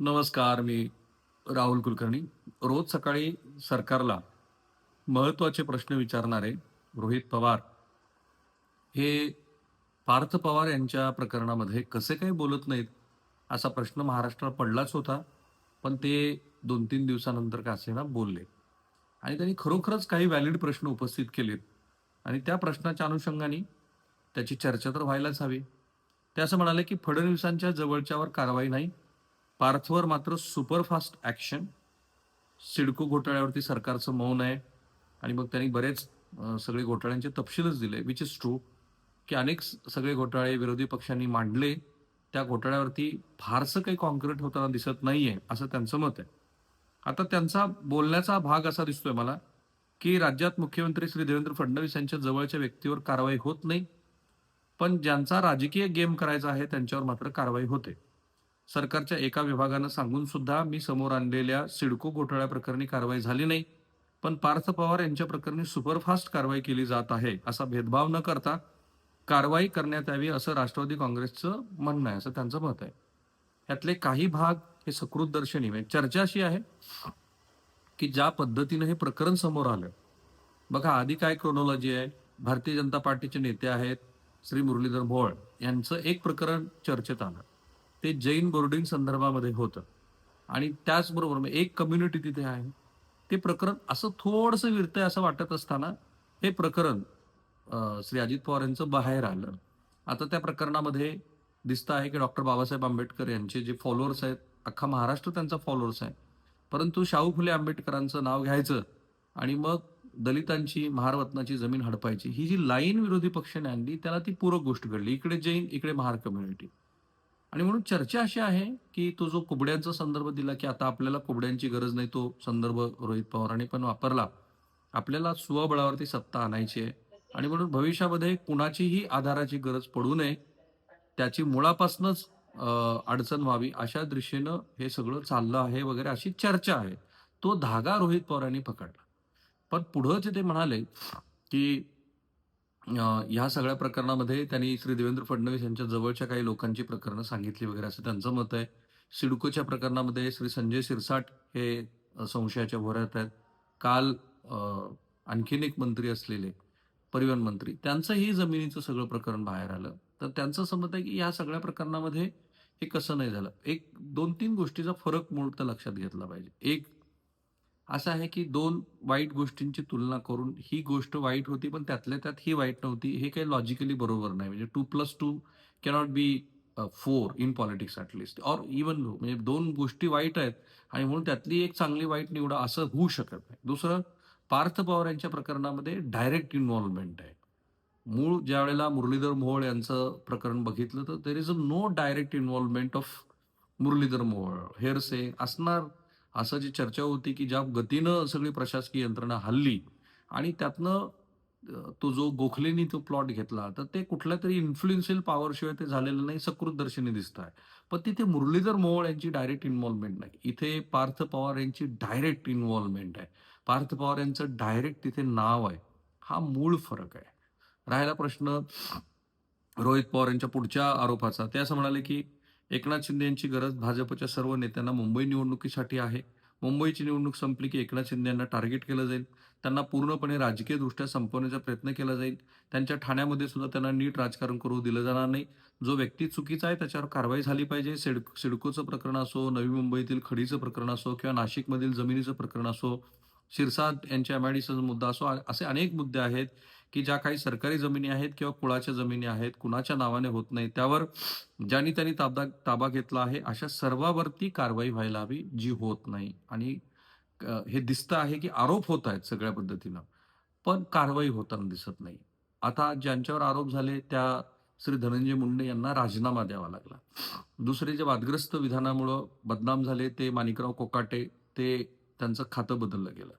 नमस्कार मी राहुल कुलकर्णी. रोज सकाळी सरकारला महत्त्वाचे प्रश्न विचारणारे रोहित पवार. हे पार्थ पवार यांच्या प्रकरणामध्ये कसे काही बोलत नाहीत असा प्रश्न महाराष्ट्राला पडलाच होता पण ते दोन तीन दिवसानंतर का असेना बोलले. आणि त्यांनी खरोखरच काही व्हॅलिड प्रश्न उपस्थित केलेत. आणि त्या प्रश्नाच्या अनुषंगाने त्याची चर्चा तर व्हायलाच हवी. ते असं म्हणाले की फडणवीसांच्या जवळच्यावर कारवाई नाही पार्थवर मात्र सुपरफास्ट ॲक्शन. सिडको घोटाळ्यावरती सरकारचं मौन आहे. आणि मग त्यांनी बरेच सगळे घोटाळ्यांचे तपशीलच दिले विच इज ट्रू की अनेक सगळे घोटाळे विरोधी पक्षांनी मांडले. त्या घोटाळ्यावरती फारसं काही कॉन्क्रीट होताना दिसत नाहीये असं त्यांचं मत आहे. आता त्यांचा बोलण्याचा भाग असा दिसतोय मला की राज्यात मुख्यमंत्री श्री देवेंद्र फडणवीस यांच्या जवळच्या व्यक्तीवर कारवाई होत नाही. पण ज्यांचा राजकीय गेम करायचा आहे त्यांच्यावर मात्र कारवाई होते. सरकारच्या एका विभागानं सांगून सुद्धा मी समोर आणलेल्या सिडको घोटाळ्या प्रकरणी कारवाई झाली नाही. पण पार्थ पवार यांच्या प्रकरणी सुपरफास्ट कारवाई केली जात आहे असा भेदभाव न करता कारवाई करण्यात यावी असं राष्ट्रवादी काँग्रेसचं म्हणणं आहे असं त्यांचं मत आहे. यातले काही भाग हे सकृत दर्शनी म्हणजे चर्चा अशी आहे की ज्या पद्धतीनं हे प्रकरण समोर आलं. बघा आधी काय क्रोनॉलॉजी आहे? भारतीय जनता पार्टीचे नेते आहेत श्री मुरलीधर भोळ यांचं एक प्रकरण चर्चेत आलं. ते जैन बोर्डिंग संदर्भामध्ये होतं. आणि त्याचबरोबर मग एक कम्युनिटी तिथे आहे. ते प्रकरण असं थोडंसं विरतंय असं वाटत असताना हे प्रकरण श्री अजित पवार यांचं बाहेर आलं. आता त्या प्रकरणामध्ये दिसतं आहे की डॉक्टर बाबासाहेब आंबेडकर यांचे जे फॉलोअर्स आहेत अख्खा महाराष्ट्र त्यांचा फॉलोअर्स आहे. परंतु शाहू फुले आंबेडकरांचं नाव घ्यायचं आणि मग दलितांची महारवतनाची जमीन हडपायची ही जी लाईन विरोधी पक्षाने आणली त्याला ती पूरक गोष्ट घडली. इकडे जैन इकडे महार कम्युनिटी आणि म्हणून चर्चा अशी आहे की तो जो कुबड्यांचा संदर्भ दिला की आता आपल्याला कुबड्यांची गरज नाही तो संदर्भ रोहित पवारांनी पण वापरला. आपल्याला स्वबळावरती सत्ता आणायची आहे. आणि म्हणून भविष्यामध्ये कुणाचीही आधाराची गरज पडू नये त्याची मुळापासूनच अडचण व्हावी अशा दृष्टीनं हे सगळं चाललं आहे वगैरे अशी चर्चा आहे. तो धागा रोहित पवारांनी पकडला. पण पुढं ते म्हणाले की ह्या सगळ्या प्रकरणामध्ये त्यांनी श्री देवेंद्र फडणवीस यांच्या जवळच्या काही लोकांची प्रकरणं सांगितली वगैरे असं त्यांचं मत आहे. सिडकोच्या प्रकरणामध्ये श्री संजय शिरसाट हे संशयाच्या भोऱ्यात आहेत. काल आणखीन एक मंत्री असलेले परिवहन मंत्री त्यांचंही जमिनीचं सगळं प्रकरण बाहेर आलं. तर त्यांचं असं मत आहे की ह्या सगळ्या प्रकरणामध्ये हे कसं नाही झालं? एक दोन तीन गोष्टीचा फरक मूळ तर लक्षात घेतला पाहिजे. एक असं आहे की दोन वाईट गोष्टींची तुलना करून ही गोष्ट वाईट होती पण त्यातल्या त्यात ही वाईट नव्हती हे काही लॉजिकली बरोबर नाही. म्हणजे two plus two cannot be four in politics at least or even म्हणजे दोन गोष्टी वाईट आहेत आणि म्हणून त्यातली एक चांगली वाईट निवडा असं होऊ शकत नाही. दुसरं पार्थ पवार यांच्या प्रकरणामध्ये डायरेक्ट इन्व्हॉल्वमेंट आहे. मूळ ज्या वेळेला मुरलीधर मोहोळ यांचं प्रकरण बघितलं तर there is a no direct involvement of Muralidhar Mohol hearsay असणार असं जी चर्चा होती की ज्या गतीनं सगळी प्रशासकीय यंत्रणा हल्ली आणि त्यातनं तो जो गोखलेनी तो प्लॉट घेतला तर ते कुठल्या तरी इन्फ्लुएन्शियल पॉवरशिवाय ते झालेलं नाही सकृतदर्शनी दिसत आहे. पण तिथे मुरलीधर मोहोळ यांची डायरेक्ट इन्व्हॉल्वमेंट नाही. इथे पार्थ पवार यांची डायरेक्ट इन्व्हॉल्वमेंट आहे. पार्थ पवार यांचं डायरेक्ट तिथे नाव आहे. हा मूळ फरक आहे. राहिला प्रश्न रोहित पवार यांच्या पुढच्या आरोपाचा. ते असं म्हणाले की एकनाथ शिंदे यांची गरज भाजपच्या सर्व नेत्यांना मुंबई निवडणुकीसाठी आहे. मुंबईची निवडणूक संपली की एकनाथ शिंदे यांना टार्गेट केलं जाईल. त्यांना पूर्णपणे राजकीयदृष्ट्या संपवण्याचा प्रयत्न केला जाईल. त्यांच्या ठाण्यामध्ये सुद्धा त्यांना नीट राजकारण करू दिलं जाणार नाही. जो व्यक्ती चुकीचा आहे त्याच्यावर कारवाई झाली पाहिजे. सिड सिडकोचं प्रकरण असो नवी मुंबईतील खडीचं प्रकरण असो किंवा नाशिकमधील जमिनीचं प्रकरण असो शिरसाट यांच्या एमआयडीचा मुद्दा असो असे अनेक मुद्दे आहेत. की ज्या काही सरकारी जमिनी आहेत किंवा कुळाच्या जमिनी आहेत कुणाच्या नावाने होत नाही त्यावर ज्यांनी त्यांनी ताबा ताबा घेतला आहे अशा सर्वावरती कारवाई व्हायला हवी जी होत नाही. आणि हे दिसतं आहे की आरोप होत आहेत सगळ्या पद्धतीनं पण कारवाई होताना दिसत नाही. आता ज्यांच्यावर आरोप झाले त्या श्री धनंजय मुंडे यांना राजीनामा द्यावा लागला. दुसरे जे वादग्रस्त विधानामुळं बदनाम झाले ते माणिकराव कोकाटे ते त्यांचं खातं बदललं गेलं.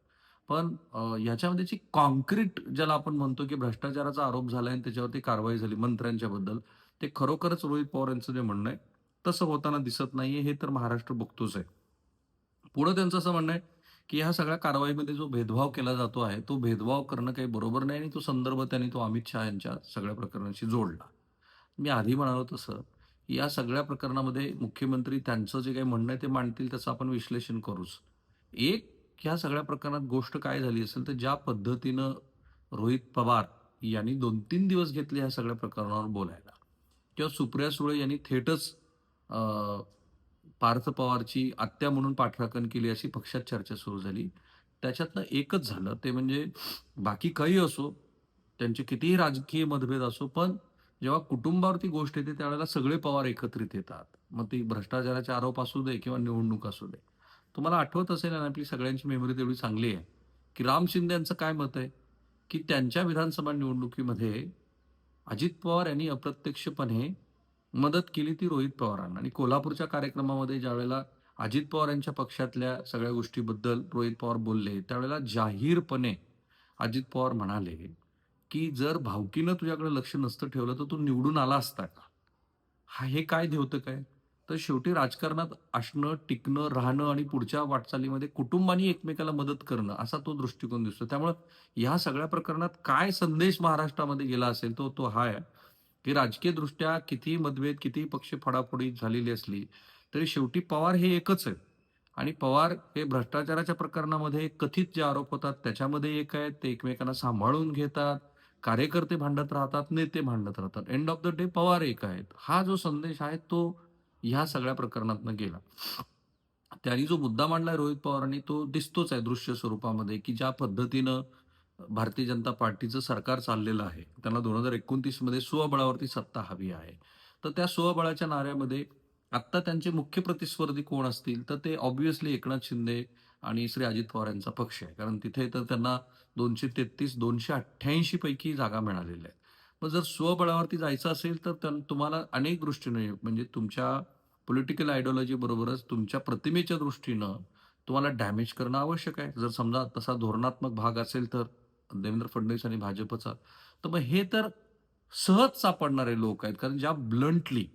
पण ह्याच्यामध्ये जी कॉन्क्रीट ज्याला आपण म्हणतो की भ्रष्टाचाराचा आरोप झाला आणि त्याच्यावरती कारवाई झाली मंत्र्यांच्या बद्दल ते खरोखरच रोहित पवार यांचं जे म्हणणं आहे तसं होताना दिसत नाहीये हे तर महाराष्ट्र बघतोच आहे. पुढं त्यांचं असं म्हणणं आहे की ह्या सगळ्या कारवाईमध्ये जो भेदभाव केला जातो आहे तो भेदभाव करणं काही बरोबर नाही आणि तो संदर्भ त्यांनी तो अमित शहा यांच्या सगळ्या प्रकरणाशी जोडला. मी आधी म्हणालो तसं या सगळ्या प्रकरणामध्ये मुख्यमंत्री त्यांचं जे काही म्हणणं आहे ते मांडतील त्याचं आपण विश्लेषण करूच. एक ह्या सगळ्या प्रकरणात गोष्ट काय झाली असेल तर ज्या पद्धतीनं रोहित पवार यांनी दोन तीन दिवस घेतले ह्या सगळ्या प्रकरणावर बोलायला. किंवा सुप्रिया सुळे यांनी थेटच पार्थ पवारची आत्या म्हणून पाठराखण केली अशी पक्षात चर्चा सुरू झाली. त्याच्यातनं एकच झालं ते म्हणजे बाकी काही असो त्यांचे कितीही राजकीय मतभेद असो पण जेव्हा कुटुंबावरती गोष्ट येते त्यावेळेला सगळे पवार एकत्रित येतात. मग ती भ्रष्टाचाराचे आरोप असू दे किंवा निवडणूक असू दे. तुम्हाला आठवत असेल ना आपली सगळ्यांची मेमरी तेवढी चांगली आहे. की राम शिंदे यांचं काय मत आहे? की त्यांच्या विधानसभा निवडणुकीमध्ये अजित पवार यांनी अप्रत्यक्षपणे मदत केली ती रोहित पवारांना. आणि कोल्हापूरच्या कार्यक्रमामध्ये ज्यावेळेला अजित पवार यांच्या पक्षातल्या सगळ्या गोष्टीबद्दल रोहित पवार बोलले त्यावेळेला जाहीरपणे अजित पवार म्हणाले की जर भावकीनं तुझ्याकडे लक्ष नसतं ठेवलं तर तू निवडून आला असता का? हा हे काय देवतं काय तर शेवटी राजकारणात असणं टिकणं राहणं आणि पुढच्या वाटचालीमध्ये कुटुंबानी एकमेकाला मदत करणं असा तो दृष्टिकोन दिसतो. त्यामुळं ह्या सगळ्या प्रकरणात काय संदेश महाराष्ट्रामध्ये गेला असेल तो तो हा आहे की राजकीय दृष्ट्या कितीही मतभेद कितीही पक्ष फडाफोडी झालेली असली तरी शेवटी पवार हे एकच आहे. आणि पवार हे भ्रष्टाचाराच्या प्रकरणामध्ये कथित जे आरोप होतात त्याच्यामध्ये एक आहेत. ते एकमेकांना सांभाळून घेतात कार्यकर्ते भांडत राहतात नेते भांडत राहतात. End of the day Pawar एक आहेत. हा जो संदेश आहे तो ह्या सगळ्या प्रकरणातनं गेला. त्यांनी जो मुद्दा मांडलाय रोहित पवारांनी तो दिसतोच आहे दृश्य स्वरूपामध्ये की ज्या पद्धतीनं भारतीय जनता पार्टीचं सरकार चाललेलं आहे त्यांना दोन हजार एकोणतीसमध्ये स्वबळावरती सत्ता हवी आहे. तर त्या स्वबळाच्या नाऱ्यामध्ये आत्ता त्यांचे मुख्य प्रतिस्पर्धी कोण असतील तर ते ऑब्व्हियसली एकनाथ शिंदे आणि श्री अजित पवार यांचा पक्ष आहे. कारण तिथे तर त्यांना दोनशे तेहतीस दोनशे अठ्ठ्याऐंशी पैकी जागा मिळालेल्या आहेत. मग जर स्वबळावरती जायचं असेल तर त्यां- तुम्हाला अनेक दृष्टीने म्हणजे तुमच्या पॉलिटिकल आयडिओलॉजीबरोबरच तुमच्या प्रतिमेच्या दृष्टीनं तुम्हाला डॅमेज करणं आवश्यक आहे. जर समजा तसा धोरणात्मक भाग असेल तर देवेंद्र फडणवीस आणि भाजपचा तर मग हे तर सहज सापडणारे लोक आहेत. कारण ज्या ब्लंटली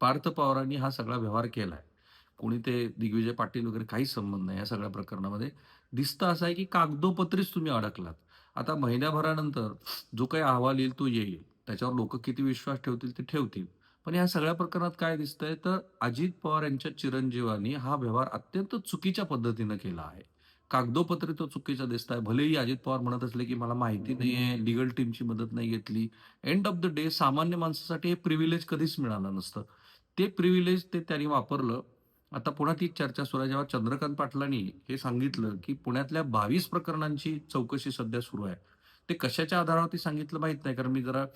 पार्थ पवारांनी हा सगळा व्यवहार केला आहे कोणी ते दिग्विजय पाटील वगैरे काही संबंध नाही या सगळ्या प्रकरणामध्ये. दिसतं असं आहे की कागदोपत्रीच तुम्ही अडकलात. आता महिन्याभरानंतर जो काही अहवाल येईल तो येईल. त्याच्यावर लोक किती विश्वास ठेवतील ते ठेवतील. पण या सगळ्या प्रकरणात काय दिसतंय? तर अजित पवार यांच्या चिरंजीवानी हा व्यवहार अत्यंत चुकीच्या पद्धतीनं केला आहे. कागदोपत्री तो चुकीचा दिसत आहे भलेही अजित पवार म्हणत असले की मला माहिती नाही आहे लिगल टीमची मदत नाही घेतली. एंड ऑफ द डे सामान्य माणसासाठी हे प्रिव्हिलेज कधीच मिळालं नसतं. ते प्रिव्हिलेज ते त्यांनी वापरलं. आता पुन्हा ती चर्चा सुरू आहे. जेव्हा चंद्रकांत पाटलांनी हे सांगितलं की पुण्यातल्या बावीस प्रकरणांची चौकशी सध्या सुरू आहे. ते कशाच्या आधारावरती सांगितलं माहीत नाही. कारण मी जरा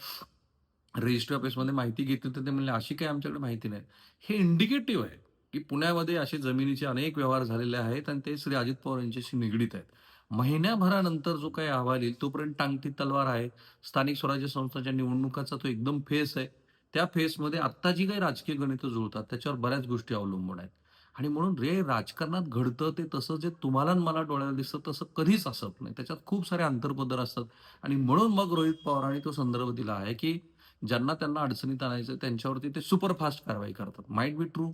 रजिस्ट्री ऑफिसमध्ये माहिती घेतली तर ते म्हणले अशी काही आमच्याकडे माहिती नाही. हे इंडिकेटिव्ह आहे की पुण्यामध्ये असे जमिनीचे अनेक व्यवहार झालेले आहेत आणि ते श्री अजित पवार यांच्याशी निगडीत आहेत. महिन्याभरानंतर जो काही अहवाल येईल तोपर्यंत टांगती तलवार आहे. स्थानिक स्वराज्य संस्थांच्या निवडणुकाचा तो एकदम फेस आहे. त्या फेसमध्ये आत्ता जी काही राजकीय गणितं जुळतात त्याच्यावर बऱ्याच गोष्टी अवलंबून आहेत. आणि म्हणून रे राजकारणात घडतं ते तसं जे तुम्हाला मला डोळ्याला दिसतं तसं कधीच असत नाही. त्याच्यात खूप सारे अंतरपदर असतात. आणि म्हणून मग रोहित पवारांनी तो संदर्भ दिला आहे की ज्यांना त्यांना अडचणीत आणायचं त्यांच्यावरती ते सुपरफास्ट कारवाई करतात. माइट बी ट्रू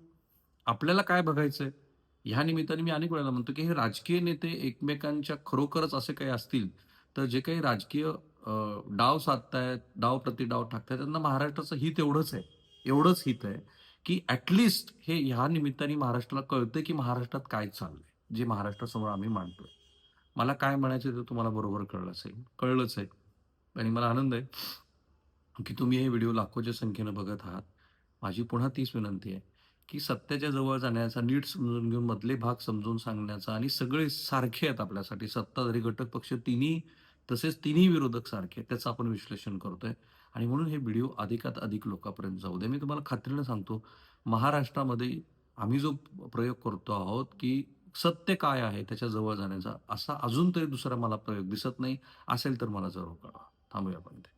आपल्याला काय बघायचंय? ह्या निमित्ताने मी अनेक वेळेला म्हणतो की हे राजकीय नेते एकमेकांच्या खरोखरच असे काही असतील तर जे काही राजकीय डाव साधतायत डाव प्रति डाव टाकतायत त्यांना महाराष्ट्राचं हित एवढंच आहे. एवढंच हित आहे की ऍटलिस्ट हे ह्या निमित्ताने महाराष्ट्राला कळतं की महाराष्ट्रात काय चाललंय जे महाराष्ट्रासमोर आम्ही मांडतोय. मला काय म्हणायचं ते तुम्हाला बरोबर कळलं असेल. कळलंच आहे. आणि मला आनंद आहे. की तुम्ही हे व्हिडिओ लाखोच्या संख्येनं बघत आहात. माझी पुन्हा तीच विनंती आहे की सत्याच्या जवळ जाण्याचा नीट समजून घेऊन मधले भाग समजून सांगण्याचा आणि सगळे सारखे आहेत आपल्यासाठी. सत्ताधारी घटक पक्ष तिन्ही तसेच तिन्ही विरोधक सारखे आहेत त्याचं आपण विश्लेषण करतोय. आणि म्हणून हे व्हिडिओ अधिकात अधिक लोकांपर्यंत जाऊ दे. मी तुम्हाला खात्रीनं सांगतो महाराष्ट्रामध्ये आम्ही जो प्रयोग करतो आहोत की सत्य काय आहे त्याच्याजवळ जाण्याचा असा अजून तरी दुसरा मला प्रयोग दिसत नाही असेल तर मला जरूर कळवा. थांबूया आपण ते